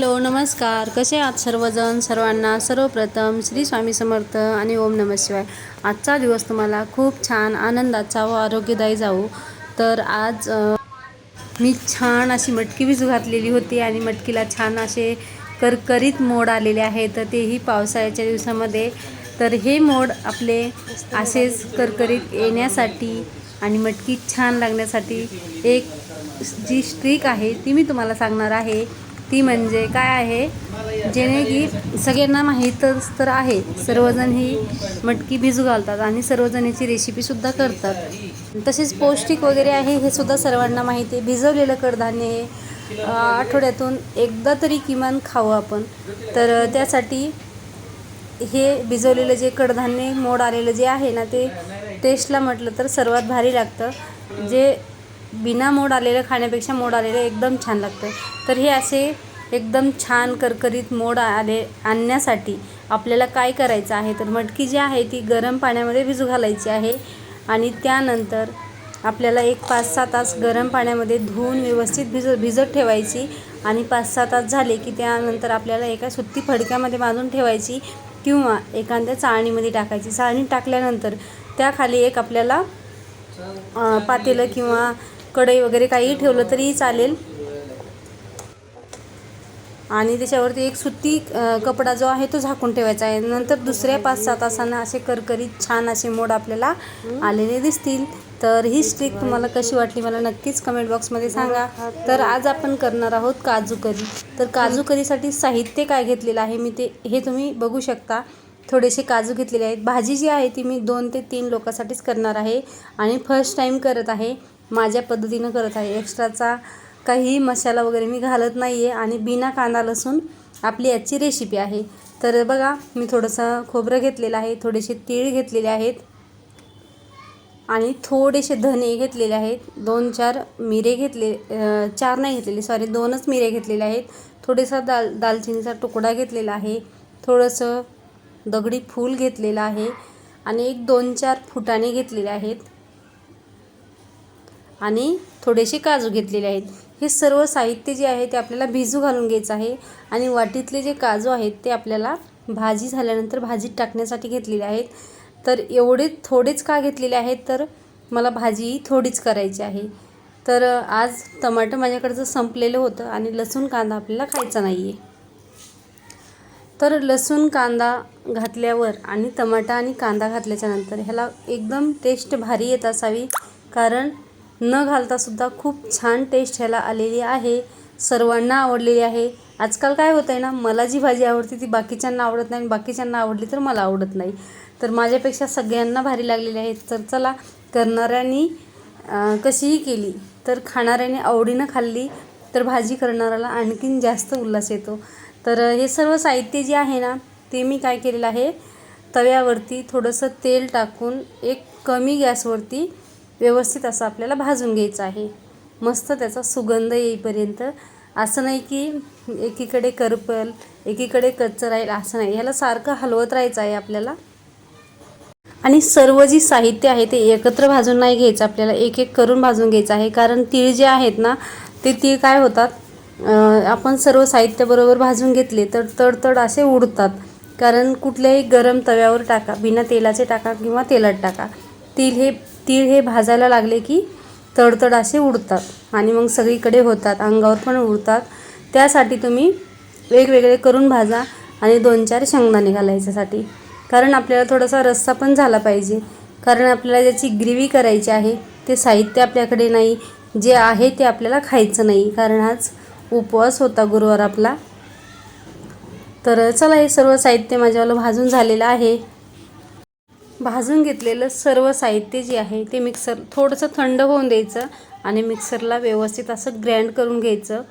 Hello नमस्कार. कसे आहात सर्वजण? सर्वांना सर्वप्रथम श्री स्वामी समर्थ आणि ओम नम शिवाय. आजचा दिवस तुम्हाला खूप छान आनंदाचा व आरोग्यदायी जाऊ तर आज मी छान अशी मटकी भिजू घातलेली होती आणि मटकीला छान असे करकरीत मोड आलेले आहे. तर तेही पावसाळ्याच्या दिवसामध्ये. तर हे मोड आपले असेच करकरीत येण्यासाठी आणि मटकी छान लागण्यासाठी एक जी स्ट्रीक आहे ती मी तुम्हाला सांगणार आहे. ती म्हणजे काय आहे? जेणे की सगळ्यांना माहीतच तर आहे. सर्वजण ही मटकी भिजू घालतात आणि सर्वजण याची रेसिपीसुद्धा करतात. तसेच पौष्टिक वगैरे आहे हे सुद्धा सर्वांना माहिती आहे. भिजवलेलं कडधान्य हे आठवड्यातून एकदा तरी किमान खावं आपण. तर त्यासाठी हे भिजवलेलं जे कडधान्य मोड आलेलं जे आहे ना ते टेस्टला म्हटलं तर सर्वात भारी लागतं. जे बिना मोड आलेलं खाण्यापेक्षा मोड आलेलं एकदम छान लागतं. तर हे असे एकदम छान करकरीत मोड आले आणण्यासाठी आपल्याला काय करायचं आहे? तर मटकी जी आहे ती गरम पाण्यामध्ये भिजू घालायची आहे आणि त्यानंतर आपल्याला एक पाच सहा तास गरम पाण्यामध्ये धुवून व्यवस्थित भिज भिजत ठेवायची आणि पाच सहा तास झाले की त्यानंतर आपल्याला एका सुत्ती फडक्यामध्ये बांधून ठेवायची किंवा एखाद्या चाळणीमध्ये टाकायची. चाळणीत टाकल्यानंतर त्याखाली एक आपल्याला पातेलं किंवा कढई वगैरे काहीही ठेवलं तरीही चालेल. आणि त्याच्यावरती एक सुती कपडा जो आहे तो झाकून ठेवायचा आहे. नंतर दुसऱ्या पाच सहा तासांना असे करकरीत छान असे मोड आपल्याला आलेले दिसतील. तर ही स्टिक तुम्हाला कशी वाटली मला नक्कीच कमेंट बॉक्समध्ये सांगा. तर आज आपण करणार आहोत काजू करी. तर काजू करीसाठी साहित्य काय घेतलेलं आहे मी ते हे तुम्ही बघू शकता. थोडेसे काजू घेतलेले आहेत. भाजी जी आहे ती मी दोन ते तीन लोकांसाठीच करणार आहे. आणि फर्स्ट टाईम करत आहे. माझ्या पद्धतीनं करत आहे. एक्स्ट्राचा काही मसाला वगैरे मी घालत नाही आहे आणि बिना कांदा लसूण आपली याची रेसिपी आहे. तर बघा मी थोडंसं खोबरं घेतलेलं आहे थोडेसे तीळ घेतलेले आहेत आणि थोडेसे धने घेतलेले आहेत. दोन चार मिरे घेतले चार नाही घेतलेले सॉरी दोनच मिरे घेतलेले आहेत. थोडेसा दाल दालचिनीचा तुकडा घेतलेला आहे. थोडंसं दगडी फूल घेतलेलं आहे आणि एक दोन चार फुटाणे घेतलेले आहेत. आणि थोडेसे काजू घेतलेले आहेत. हे सर्व साहित्य जे आहे ते आपल्याला भिजू घालून घ्यायचं आहे आणि वाटीतले जे काजू आहेत ते आपल्याला भाजी झाल्यानंतर भाजीत टाकण्यासाठी घेतलेले आहेत. तर एवढे थोडेच का घेतलेले आहेत तर मला भाजी थोडीच करायची आहे. तर आज टमाटर माझ्याकडचं संपलेलं होतं आणि लसूण कांदा आपल्याला खायचा नाही आहे तर लसूण कांदा घातल्यावर आणि टमाटा आणि कांदा घातल्याच्यानंतर ह्याला एकदम टेस्ट भारी येत असावी. कारण न घालतासुद्धा खूप छान टेस्ट ह्याला आलेली आहे. सर्वांना आवडलेली आहे. आजकाल काय होतं आहे ना मला जी भाजी आवडते ती बाकीच्यांना आवडत नाही आणि बाकीच्यांना आवडली तर मला आवडत नाही. तर माझ्यापेक्षा सगळ्यांना भारी लागलेली आहे. तर चला करणाऱ्यांनी कशीही केली तर खाणाऱ्याने आवडीनं खाल्ली तर भाजी करणाऱ्याला आणखीन जास्त उल्हास येतो. तर हे सर्व साहित्य जे आहे ना ते मी काय केलेलं आहे तव्यावरती थोडंसं तेल टाकून एक कमी गॅसवरती व्यवस्थित असं आपल्याला भाजून घ्यायचं आहे. मस्त त्याचा सुगंध येईपर्यंत. असं नाही की एकीकडे करपल एकीकडे कच्चं राहील असं नाही. ह्याला सारखं हलवत राहायचं आहे आपल्याला. आणि सर्व जी साहित्य आहे ते एकत्र भाजून नाही घ्यायचं. आपल्याला एक एक करून भाजून घ्यायचं आहे. कारण तीळ जे आहेत ना ते तीळ काय होतात? आपण सर्व साहित्याबरोबर भाजून घेतले तर तडतड असे उडतात. कारण कुठल्याही गरम तव्यावर टाका बिना तेलाचे टाका किंवा तेलात टाका. तेल हे तीळ हे भाजायला लागले की तडतड असे उडतात आणि मग सगळीकडे होतात अंगावर पण उडतात. त्यासाठी तुम्ही वेगवेगळे करून भाजा आणि दोन चार शेंगदाणे घालायच्यासाठी. कारण आपल्याला थोडासा रस्सा पण झाला पाहिजे. कारण आपल्याला ज्याची ग्रेव्ही करायची आहे ते साहित्य आपल्याकडे नाही. जे आहे ते आपल्याला खायचं नाही. कारण आज उपवास होता गुरुवार आपला. तर चला हे सर्व साहित्य माझ्यावर भाजून झालेलं आहे. भाजून घेतलेलं सर्व साहित्य जे आहे ते मिक्सर थोडंसं थंड होऊन द्यायचं आणि मिक्सरला व्यवस्थित असं ग्रँड करून घ्यायचं.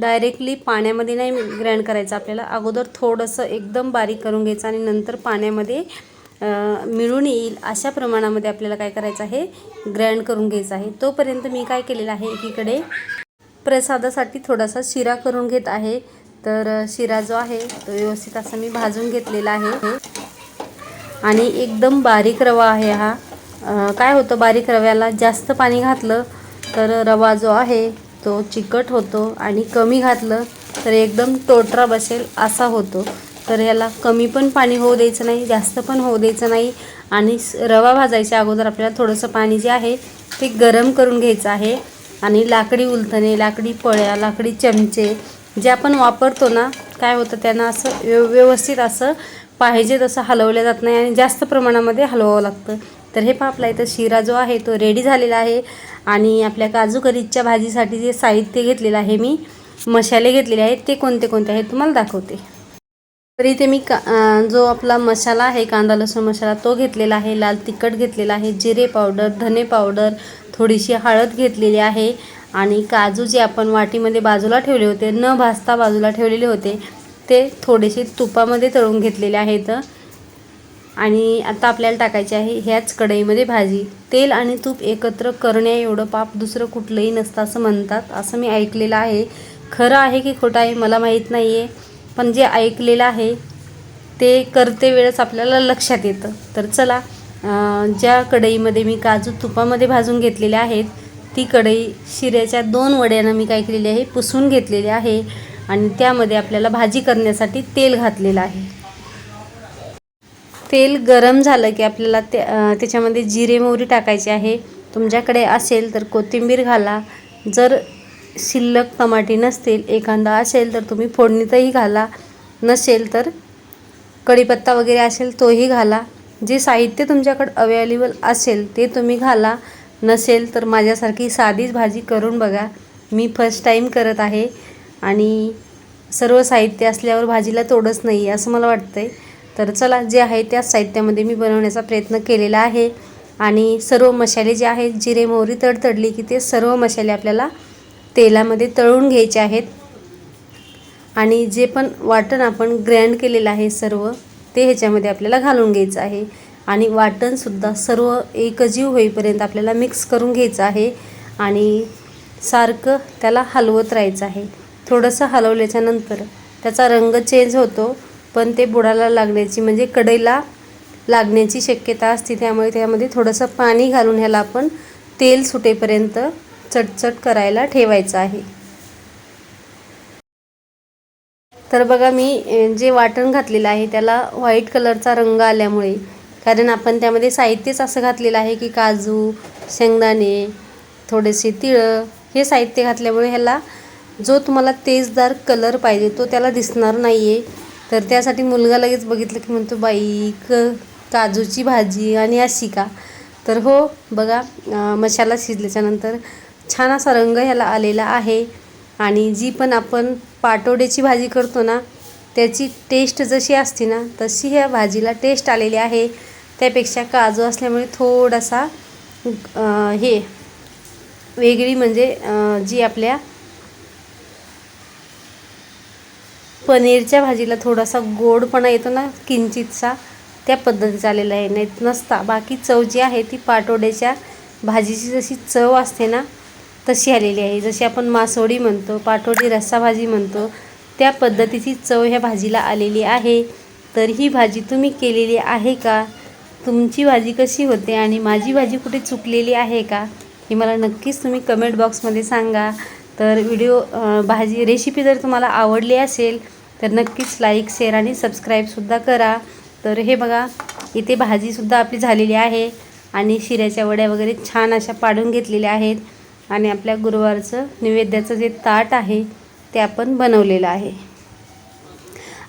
डायरेक्टली पाण्यामध्ये नाही ग्रँड करायचं आपल्याला. अगोदर थोडंसं एकदम बारीक करून घ्यायचं आणि नंतर पाण्यामध्ये मिळून येईल अशा प्रमाणामध्ये आपल्याला काय करायचं आहे? ग्रँड करून घ्यायचं आहे. तोपर्यंत मी काय केलेलं आहे एकीकडे? प्रसादासाठी थोडासा शिरा करून घेत आहे. तर शिरा जो आहे तो व्यवस्थित असा मी भाजून घेतलेला आहे. आणि एकदम बारीक रवा आहे हा. काय होतं बारीक रव्याला जास्त पाणी घातलं तर रवा जो आहे तो चिकट होतो आणि कमी घातलं तर एकदम टोटरा बसेल असा होतो. तर याला कमी पण पाणी होऊ द्यायचं नाही जास्त पण होऊ द्यायचं नाही आणि रवा भाजायच्या अगोदर आपल्याला थोडंसं पाणी जे आहे ते गरम करून घ्यायचं आहे. आणि लाकडी उलथणे लाकडी पळ्या लाकडी चमचे जे आपण वापरतो ना काय होतं त्यांना असं व्यव व्यवस्थित असं पाहिजे तसं हलवलं जात नाही आणि जास्त प्रमाणामध्ये हलवावं लागतं. तर हे पहा आपला इथं शिरा जो आहे तो रेडी झालेला आहे. आणि आपल्या काजू करीच्या भाजीसाठी जे साहित्य घेतलेलं आहे मी मसाले घेतलेले आहेत ते कोणते कोणते आहेत तुम्हाला दाखवते. तर इथे मी का जो आपला मसाला आहे कांदा लसूण मसाला तो घेतलेला आहे. लाल तिखट घेतलेला आहे जिरे पावडर धने पावडर थोडीशी हळद घेतलेली आहे. आणि काजू जे आपण वाटीमध्ये बाजूला ठेवले होते न भाजता बाजूला ठेवलेले होते ते थोडेसे तुपामध्ये तळून घेतलेले आहेत. आणि आता आपल्याला टाकायचे आहे ह्याच कढईमध्ये भाजी. तेल आणि तूप एकत्र करण्या एवढं पाप दुसरं कुठलंही नसतं असं म्हणतात. असं मी ऐकलेलं आहे. खरं आहे की खोटं आहे मला माहीत नाही आहे पण जे ऐकलेलं आहे ते करते वेळेस आपल्याला लक्षात येतं. तर चला ज्या कढईमध्ये मी काजू तुपामध्ये भाजून घेतलेले आहेत ती कढई शिऱ्याच्या दोन वड्यानं मी काय केलेली आहे पुसून घेतलेली आहे. आणि त्यामध्ये आपल्याला भाजी करण्यासाठी तेल घातलेलं आहे. तेल गरम झालं की आपल्याला ते त्याच्यामध्ये जिरे मोहरी टाकायची आहे. तुमच्याकडे असेल तर कोथिंबीर घाला. जर शिल्लक टमाटे नसतील एखादा असेल तर तुम्ही फोडणीतही घाला. नसेल तर कढीपत्ता वगैरे असेल तोही घाला. जे साहित्य तुमच्याकडं अवेलेबल असेल ते तुम्ही घाला. नसेल तर माझ्यासारखी साधीच भाजी करून बघा. मी फर्स्ट टाईम करत आहे. आणि सर्व साहित्य असल्यावर भाजीला तोडच नाही आहे असं मला वाटतं आहे तर चला जे आहे त्याच साहित्यामध्ये मी बनवण्याचा प्रयत्न केलेला आहे. आणि सर्व मसाले जे आहेत जिरे मोहरी तडतडली की ते सर्व मसाले आपल्याला तेलामध्ये तळून घ्यायचे आहेत. आणि जे पण वाटण आपण ग्रँड केलेलं आहे सर्व ते ह्याच्यामध्ये आपल्याला घालून घ्यायचं आहे. आणि वाटणसुद्धा सर्व एकजीव होईपर्यंत आपल्याला मिक्स करून घ्यायचं आहे. आणि सारखं त्याला हलवत राहायचं आहे. थोडंसं हलवल्याच्या नंतर त्याचा रंग चेंज होतो पण ते बुडाला लागण्याची म्हणजे कढईला लागण्याची शक्यता असते. त्यामुळे त्यामध्ये थोडंसं पाणी घालून ह्याला आपण तेल सुटेपर्यंत चटचट करायला ठेवायचं आहे. तर बघा मी जे वाटण घातलेलं आहे त्याला व्हाईट कलरचा रंग आल्यामुळे कारण आपण त्यामध्ये साहित्यच असं घातलेलं आहे की काजू शेंगदाणे थोडेसे तिळं हे साहित्य घातल्यामुळे ह्याला जो तुम्हाला तेजदार कलर पाहिजे तो त्याला दिसणार नाही आहे तर त्यासाठी मुलगा लगेच बघितलं की म्हणतो बाई क काजूची भाजी आणि अशी का तर हो बघा मशाला मसाला शिजल्याच्यानंतर छान असा रंग ह्याला आलेला आहे. आणि जी पण आपण पाटोड्याची भाजी करतो ना त्याची टेस्ट जशी असते ना तशी ह्या भाजीला टेस्ट आलेली आहे. त्यापेक्षा काजू असल्यामुळे थोडासा हे वेगळी म्हणजे जी आपल्या पनीरच्या भाजीला थोडासा गोडपणा येतो ना किंचितसा. त्या पद्धतीचा आलेला आहे. नाही नसता. बाकी चव जी आहे ती पाटोड्याच्या भाजीची जशी चव असते ना तशी आलेली आहे. जशी आपण मासोडी म्हणतो पाटोडी रस्सा भाजी म्हणतो त्या पद्धतीची चव ह्या भाजीला आलेली आहे. तर ही भाजी तुम्ही केलेली आहे का? तुमची भाजी कशी होते आणि माझी भाजी कुठे चुकलेली आहे का? हे मला नक्कीच तुम्ही कमेंट बॉक्समध्ये सांगा. तर व्हिडिओ भाजी रेसिपी जर तुम्हाला आवडली असेल तर नक्कीच लाईक शेअर आणि सबस्क्राईबसुद्धा करा. तर हे बघा इथे भाजीसुद्धा आपली झालेली आहे आणि शिऱ्याच्या वड्या वगैरे छान अशा पाडून घेतलेल्या आहेत आणि आपल्या गुरुवारचं नैवेद्याचं जे ताट आहे ते आपण बनवलेलं आहे.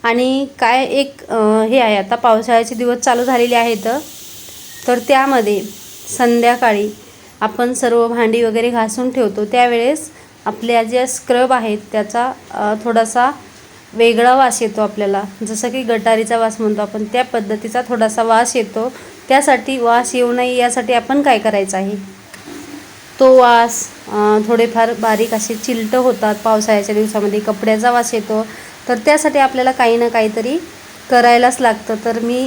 आणि काय एक हे आहे आता पावसाळ्याचे दिवस चालू झालेले आहेत तर त्यामध्ये संध्याकाळी आपण सर्व भांडी वगैरे घासून ठेवतो. त्यावेळेस आपल्या ज्या स्क्रब आहेत त्याचा थोडासा वेगळा वास येतो आपल्याला. जसं की गटारीचा वास म्हणतो आपण त्या पद्धतीचा थोडासा वास येतो. त्यासाठी वास येऊ नये यासाठी आपण काय करायचं आहे? तो वास थोडेफार बारीक असे चिलटं होतात पावसाळ्याच्या दिवसामध्ये कपड्याचा वास येतो. तर त्यासाठी आपल्याला काही ना काहीतरी करायलाच लागतं. तर मी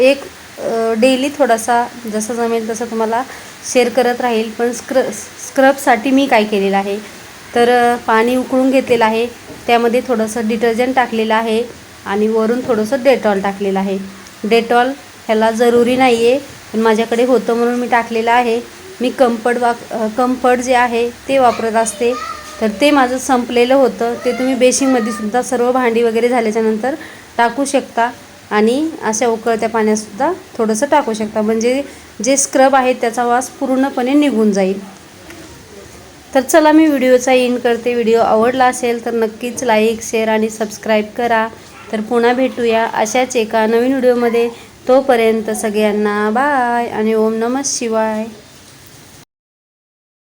एक डेली थोडासा जसं जमेल तसं तुम्हाला शेअर करत राहील. पण स्क्र स्क्रबसाठी मी काय केलेलं आहे? तर पाणी उकळून घेतलेलं आहे. त्यामध्ये थोडंसं डिटर्जंट टाकलेलं आहे आणि वरून थोडंसं डेटॉल टाकलेलं आहे. डेटॉल ह्याला जरुरी नाही आहे पण माझ्याकडे होतं म्हणून मी टाकलेलं आहे. मी कम्फर्ट वाप कम्फर्ट जे आहे ते वापरत असते. तर ते माझं संपलेलं होतं. ते तुम्ही बेशिंगमध्ये सुद्धा सर्व भांडी वगैरे झाल्याच्यानंतर टाकू शकता. आणि अशा उकळत्या पाण्यातसुद्धा थोडंसं टाकू शकता. म्हणजे जे स्क्रब आहे त्याचा वास पूर्णपणे निघून जाईल. तर चला मी व्हिडिओचा इन करते. व्हिडिओ आवडला असेल तर नक्कीच लाईक शेअर आणि सबस्क्राईब करा. तर पुन्हा भेटूया अशाच एका नवीन व्हिडिओमध्ये. तोपर्यंत सगळ्यांना बाय आणि ओम नमः शिवाय.